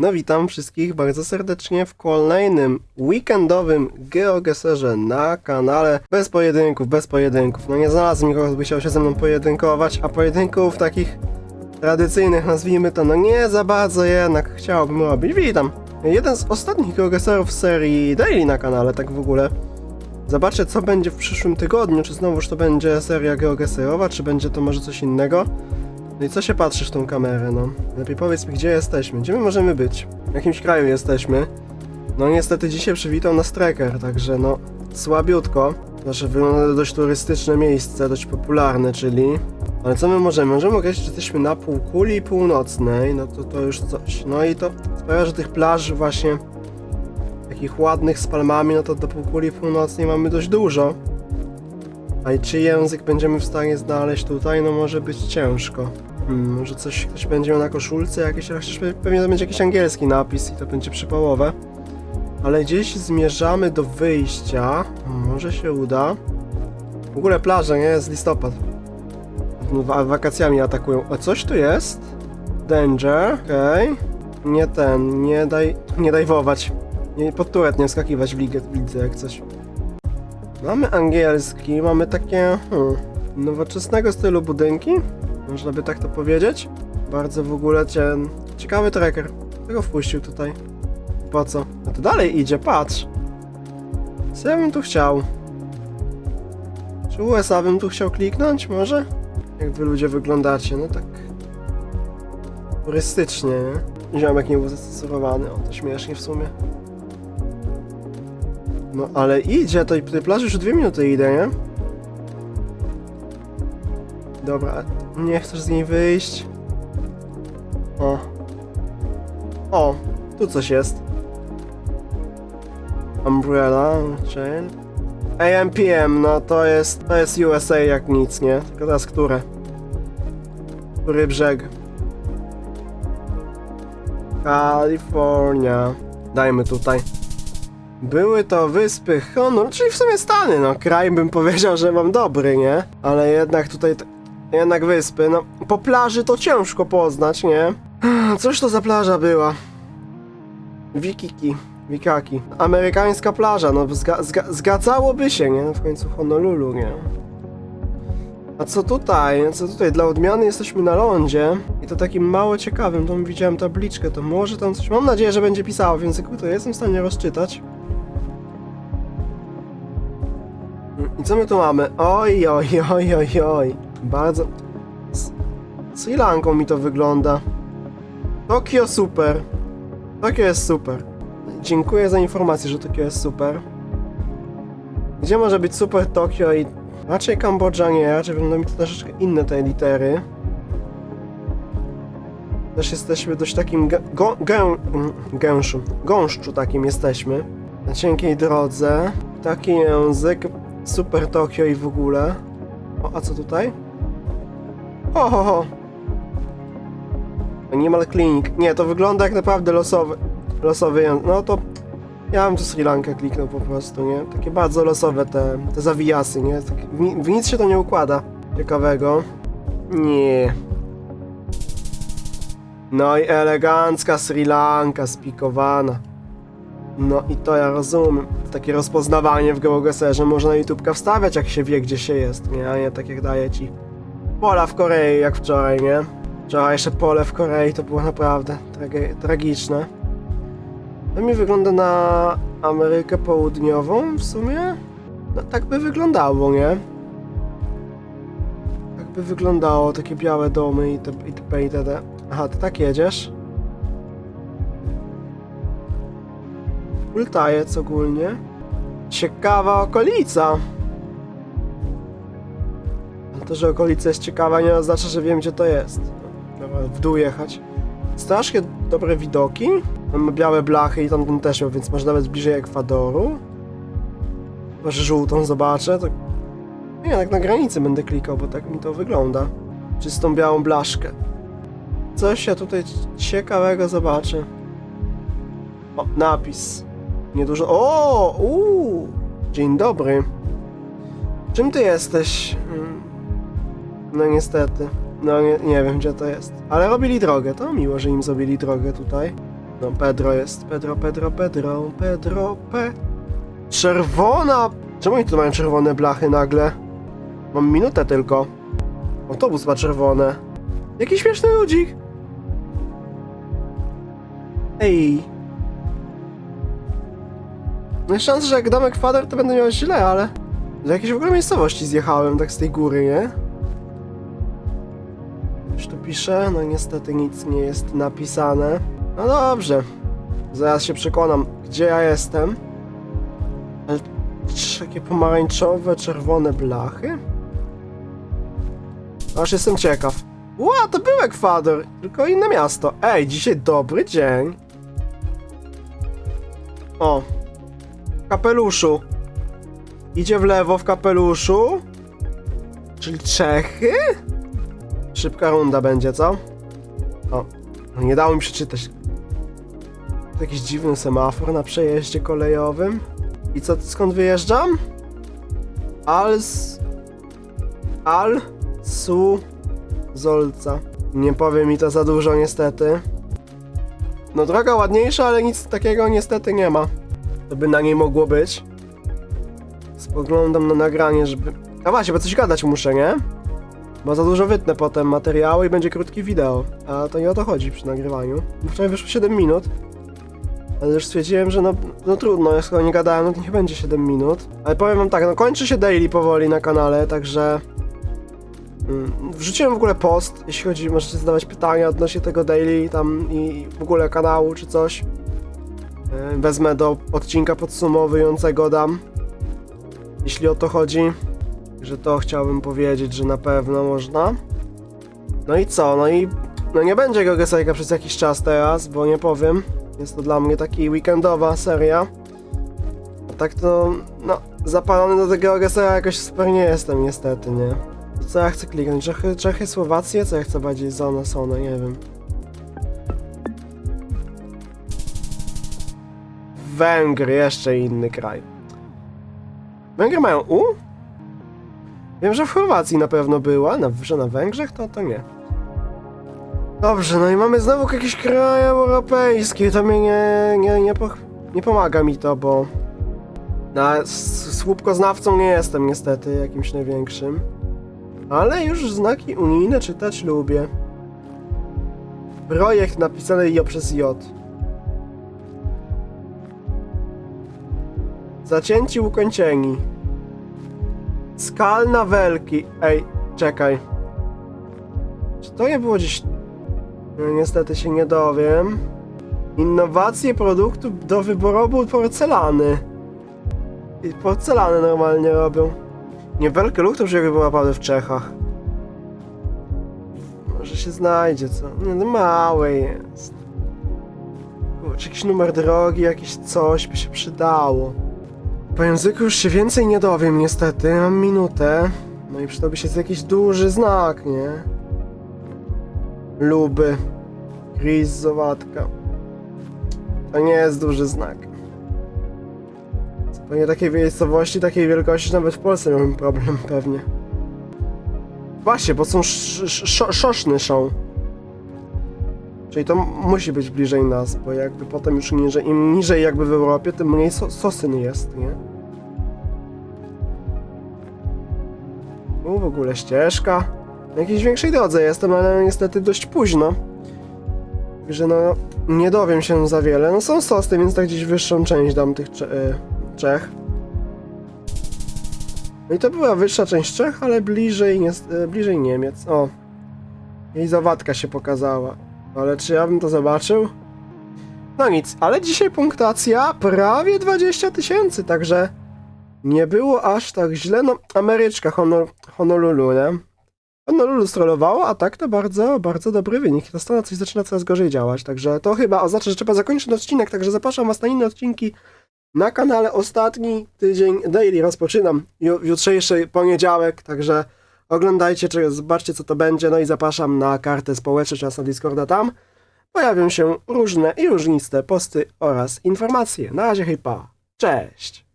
No witam wszystkich bardzo serdecznie w kolejnym weekendowym geogeserze na kanale bez pojedynków, bez pojedynków. No nie znalazłem nikogo, kto by chciał się ze mną pojedynkować, a pojedynków takich tradycyjnych, nazwijmy to, no nie za bardzo jednak chciałbym robić. Witam! Jeden z ostatnich geogeserów serii Daily na kanale, tak w ogóle. Zobaczę co będzie w przyszłym tygodniu, czy znowuż to będzie seria geogeserowa, czy będzie to może coś innego. No i co się patrzysz w tą kamerę, no? Lepiej powiedz mi, gdzie jesteśmy, gdzie my możemy być? W jakimś kraju jesteśmy. No niestety dzisiaj przywitał nas tracker, także no słabiutko. Znaczy wygląda to dość turystyczne miejsce, dość popularne, czyli... Ale co my możemy? Możemy określić, że jesteśmy na półkuli północnej, no to to już coś. No i to sprawia, że tych plaż właśnie takich ładnych z palmami, no to do półkuli północnej mamy dość dużo. A i czy język będziemy w stanie znaleźć tutaj? No może być ciężko. Hmm, może coś ktoś będzie miał na koszulce jakieś, chociaż pe- pewnie to będzie jakiś angielski napis i to będzie przypałowe. Ale gdzieś zmierzamy do wyjścia. Może się uda. W ogóle plaża, nie? Jest listopad. No, wa- wakacjami atakują. A coś tu jest? Danger, okej. Nie ten, nie daj, nie dajwować. Nie, pod turet nie skakiwać w ligę, widzę jak coś. Mamy angielski, mamy takie hmm, nowoczesnego stylu budynki, można by tak to powiedzieć. Bardzo w ogóle cien... ciekawy tracker. Kto go wpuścił tutaj? Po co? No to dalej idzie, patrz. Co ja bym tu chciał? Czy USA bym tu chciał kliknąć, może? Jak wy ludzie wyglądacie, no tak... Turystycznie, nie? Ziomek nie był zastosowany, o to śmiesznie w sumie. No ale idzie, to tej plaży już dwie minuty idę, nie? Dobra, nie chcesz z niej wyjść. O. O, tu coś jest. Umbrella, chain. AMPM, no to jest, to jest USA jak nic, nie? Tylko teraz które? Który brzeg? Kalifornia. Dajmy tutaj. Były to wyspy Honor, czyli w sumie Stany, no kraj bym powiedział, że mam dobry, nie? Ale jednak tutaj, jednak wyspy, no po plaży to ciężko poznać, nie? Coś to za plaża była? Wikiki, Wikaki. Amerykańska plaża, no zga, zga, zgadzałoby się, nie? W końcu Honolulu, nie? A co tutaj? Co tutaj? Dla odmiany jesteśmy na lądzie i to takim mało ciekawym, tam widziałem tabliczkę, to może tam coś... Mam nadzieję, że będzie pisało w języku, to jestem w stanie rozczytać. I co my tu mamy? Oj, oj, oj, oj, oj. Bardzo... S Sri Lanką mi to wygląda. Tokio super. Tokio jest super. Dziękuję za informację, że Tokio jest super. Gdzie może być super Tokio i... Raczej Kambodża nie, raczej wygląda mi to troszeczkę inne te litery. Też jesteśmy dość takim gę, gąszczu takim jesteśmy. Na cienkiej drodze. Taki język. Super Tokio i w ogóle. O, a co tutaj? Ho, ho, ho. Animal Clinic. Nie, to wygląda jak naprawdę losowy. Losowy. No to ja bym tu Sri Lankę kliknął po prostu, nie? Takie bardzo losowe te, te zawijasy, nie? Tak, w, w nic się to nie układa. Ciekawego. Nie. No i elegancka Sri Lanka spikowana. No i to ja rozumiem. Takie rozpoznawanie w geogeserze można na YouTubeka wstawiać, jak się wie, gdzie się jest, nie? A nie tak jak daje ci pola w Korei, jak wczoraj, nie? Wczorajsze pole w Korei to było naprawdę trage- tragiczne. To mi wygląda na Amerykę Południową w sumie. No tak by wyglądało, nie? Tak by wyglądało, takie białe domy i te i te i te. Aha, ty tak jedziesz? Ultajec ogólnie. Ciekawa okolica. To, że okolica jest ciekawa nie oznacza, że wiem gdzie to jest. W dół jechać. Strasznie dobre widoki. Mamy białe blachy i tamten też miał, więc może nawet bliżej Ekwadoru. Chyba, że żółtą zobaczę, to... Nie, tak na granicy będę klikał, bo tak mi to wygląda. Czystą białą blaszkę. Coś ja tutaj ciekawego zobaczę. O, napis. Niedużo... O! Uuu! Dzień dobry. Czym ty jesteś? Mm. No niestety. No nie, nie wiem gdzie to jest. Ale robili drogę, to miło, że im zrobili drogę tutaj. No, Pedro jest. Pedro, Pedro, Pedro, Pedro, P. Czerwona! Czemu oni tu mają czerwone blachy nagle? Mam minutę tylko. Autobus ma czerwone. Jaki śmieszny ludzik! Ej. No że jak dam kwader, to będę miał źle, ale... Do jakiejś w ogóle miejscowości zjechałem, tak z tej góry, nie? Coś tu pisze? No niestety nic nie jest napisane. No dobrze. Zaraz się przekonam, gdzie ja jestem. Ale takie pomarańczowe, czerwone blachy? Aż jestem ciekaw. Ła, to był Ekwador, tylko inne miasto. Ej, dzisiaj dobry dzień. O. Kapeluszu. Idzie w lewo w kapeluszu. Czyli Czechy? Szybka runda będzie, co? O. Nie dało mi przeczytać. To jakiś dziwny semafor na przejeździe kolejowym. I co, skąd wyjeżdżam? Als... Al... Su... Zolca. Nie powie mi to za dużo niestety. No droga ładniejsza, ale nic takiego niestety nie ma. To by na niej mogło być. Spoglądam na nagranie, żeby... A właśnie, bo coś gadać muszę, nie? Bo za dużo wytnę potem materiału i będzie krótki wideo. A to nie o to chodzi przy nagrywaniu. Wczoraj wyszło 7 minut. Ale już stwierdziłem, że no, no trudno, skoro nie gadałem, no to niech będzie 7 minut. Ale powiem wam tak, no kończy się daily powoli na kanale, także... Mm, Wrzuciłem w ogóle post, jeśli chodzi, możecie zadawać pytania odnośnie tego daily tam i w ogóle kanału czy coś. E, Wezmę do odcinka podsumowującego dam. Jeśli o to chodzi. Że to chciałbym powiedzieć, że na pewno można. No i co? No i no nie będzie go Gesejka przez jakiś czas teraz, bo nie powiem. Jest to dla mnie taki weekendowa seria. A tak to, no, zapalony do tego Gesera jakoś super nie jestem niestety, nie? Co ja chcę kliknąć? Czechy, Czechy Słowację? Co ja chcę bardziej zona, sona, nie wiem. Węgry, jeszcze inny kraj. Węgry mają U? Wiem, że w Chorwacji na pewno była, na, że na Węgrzech to, to nie. Dobrze, no i mamy znowu jakiś kraj europejski, to mnie nie, nie, nie, po, nie pomaga mi to, bo na słupkoznawcą nie jestem niestety jakimś największym. Ale już znaki unijne czytać lubię. Projekt napisany przez J. Zacięci ukończeni. Skalna welki. Ej, czekaj. Czy to nie było gdzieś... No, niestety się nie dowiem. Innowacje produktu do wyborobu porcelany. I porcelany normalnie robią. Nie Welke Luch to była naprawdę w Czechach. Może się znajdzie, co? Nie, no małe jest. Kurczę, jakiś numer drogi, jakieś coś by się przydało. Po języku już się więcej nie dowiem niestety, mam minutę. No i przydałby się jakiś duży znak, nie? Luby. Gris Zowatka. To nie jest duży znak. Zupełnie takiej miejscowości, takiej wielkości nawet w Polsce miałbym problem pewnie. Właśnie, bo są sz- sz- sz- szoszny są. Czyli to musi być bliżej nas, bo jakby potem już niżej, im niżej jakby w Europie, tym mniej so- sosyn jest, nie? U, w ogóle ścieżka. Na jakiejś większej drodze jestem, ale niestety dość późno. Także no, nie dowiem się za wiele. No są sosy, więc tak gdzieś wyższą część dam tych Cze- y, Czech. No i to była wyższa część Czech, ale bliżej, nie, bliżej Niemiec. O, jej zawadka się pokazała. Ale czy ja bym to zobaczył? No nic, ale dzisiaj punktacja prawie 20 tysięcy, także nie było aż tak źle. No, Ameryczka Honor, Honolulu, nie? Honolulu strollowało, a tak to bardzo, bardzo dobry wynik. Ta strona coś zaczyna coraz gorzej działać, także to chyba oznacza, że trzeba zakończyć ten odcinek, także zapraszam was na inne odcinki na kanale. Ostatni tydzień daily rozpoczynam ju- jutrzejszy poniedziałek, także oglądajcie, czy zobaczcie co to będzie, no i zapraszam na kartę społeczną czy na Discorda tam. Pojawią się różne i różniste posty oraz informacje. Na razie, hej pa. Cześć!